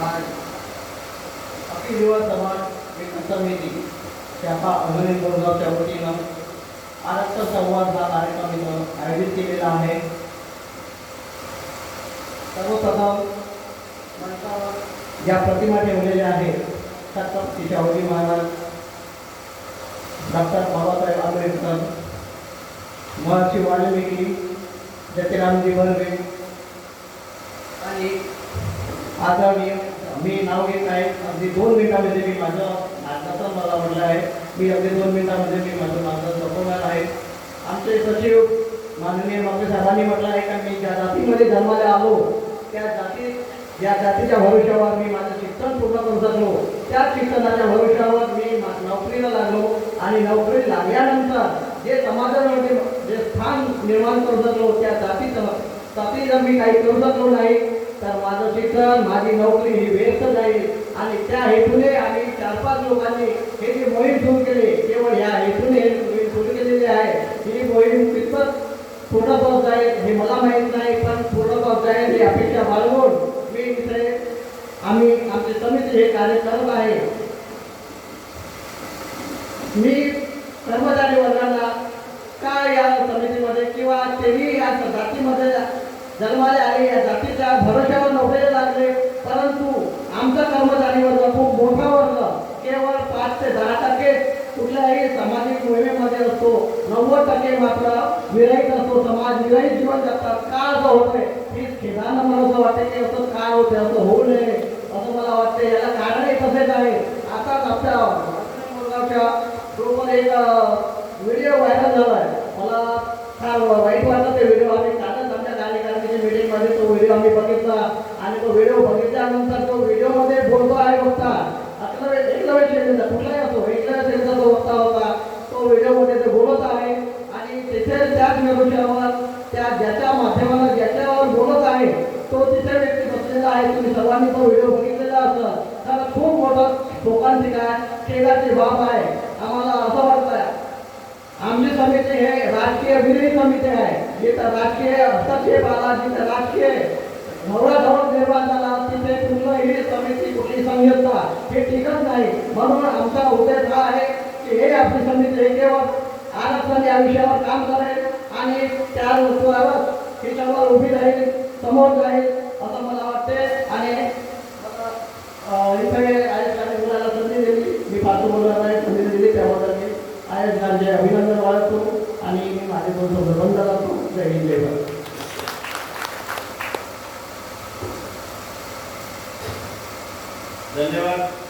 आज अखिनिवर समाज विकास समिती शाखा अभिनय गोरगावच्या वतीनं. आरक्त संवाद हा कार्यक्रम इथं आयोजित केलेला आहे. सर्वप्रथम मंचावर ज्या प्रतिमा ठेवलेल्या आहेत छत्रपती शिवाजी महाराज डॉक्टर बाबासाहेब आंबेडकर महर्षी वाल्मिकी जतिरामजी बर्वे आणि आदरणीय मी नाव घेत आहे. अगदी दोन मिनिटामध्ये मी माझं मार्गदर्शन मला म्हटलं आहे. मी अगदी दोन मिनिटामध्ये मी माझं मार्गदर्शन संपवणार आहे. आमचे सचिव माननीय मागे साहेबांनी म्हटलं आहे का मी ज्या जातीमध्ये जन्माला आलो त्या जाती ज्या जातीच्या भविष्यावर मी माझं शिक्षण पूर्ण करू शकलो त्या शिक्षणाच्या भविष्यावर मी नोकरीला लागलो आणि नोकरी लागल्यानंतर जे समाजामध्ये जे स्थान निर्माण करू शकलो त्या जातीचं जातीचं मी काही करू शकलो नाही. तर माझं शिक्षण माझी नोकरी ही व्यस्त जाईल. आणि त्या हेतूने आणि चार पाच लोकांनी हे जी मोहीम सुरू केली केवळ ह्या हेतूने मोहीम सुरू केलेली आहे. ही मोहीम कितपत पूर्ण पाऊस जाईल हे मला माहीत नाही पण पूर्ण पाऊस जाईल ही अपेक्षा बाळगून मी इथे आम्ही आमची समिती हे कार्य करत आहे. मी कर्मचारी वर्गाला काय या समिती किंवा तेही या जातीमध्ये जन्माला आले या जातीच्या भरोश्यावर नोकरीला लागले. परंतु आमचा कर्मचारी खूप मोठा वर्ग. केवळ पाच ते दहा टक्के कुठल्याही सामाजिक मोहिमेमध्ये असतो. नव्वद टक्के मात्र विरहित असतो. समाज विरहित जीवन जगतात. का असं होतंय? ही खेदानं मला असं वाटते की असं काय होते असं होऊ नये. असं मला वाटते. याला कारणही तसेच आहे. आताच आपल्या मुलगावच्या ग्रुपवर एक व्हिडिओ व्हायरल झाला आहे मला फार वाईट वाटतं ते व्हिडिओ. आम्ही कालच आमच्या कार्यकारिणीच्या मीटिंगमध्ये तो व्हिडिओ आम्ही बघितला आणि तो व्हिडिओ बघितल्यानंतर तो व्हिडिओमध्ये बोलतो आहे बघता आपला एकलव्य शेतीचा कुठलाही असो एकलव्य शेतीचा तो वक्ता होता तो व्हिडिओमध्ये ते बोलत आहे आणि तिथे त्याच विषयावर त्या ज्याच्या माध्यमाला ज्याच्यावर बोलत आहे तो तिथे व्यक्ती बसलेला आहे. तुम्ही सर्वांनी तो व्हिडिओ बघितलेला असं तर खूप मोठं शोकांतिक काय खेळाची बाब आहे. आम्हाला असं वाटतं आमची समिती हे राजकीय विरोधी समिती आहे. जिथं राजकीय हस्तक्षेप आला जिथं राजकीय ढवळाढवळ निर्माण झाला तिथे पूर्ण ही समिती कुठली संहिता हे टिकत नाही. म्हणून आमचा उद्देश हा आहे की हे आपली समिती हे केवळ आरक्षण या विषयावर काम करेल आणि त्या वस्तूवर हिच्यावर उभी राहील समोर जाईल असं मला वाटते आणि अं, इथे आयोजकांनी मुलाला संधी दिली. मी पाच बोलणार संधी दिली. त्याबद्दल मी आयुष गांधी अभिनंदन वाढतो आणि मी माझे दोन शब्द बंद करतो जय हिंद जय भारत. धन्यवाद.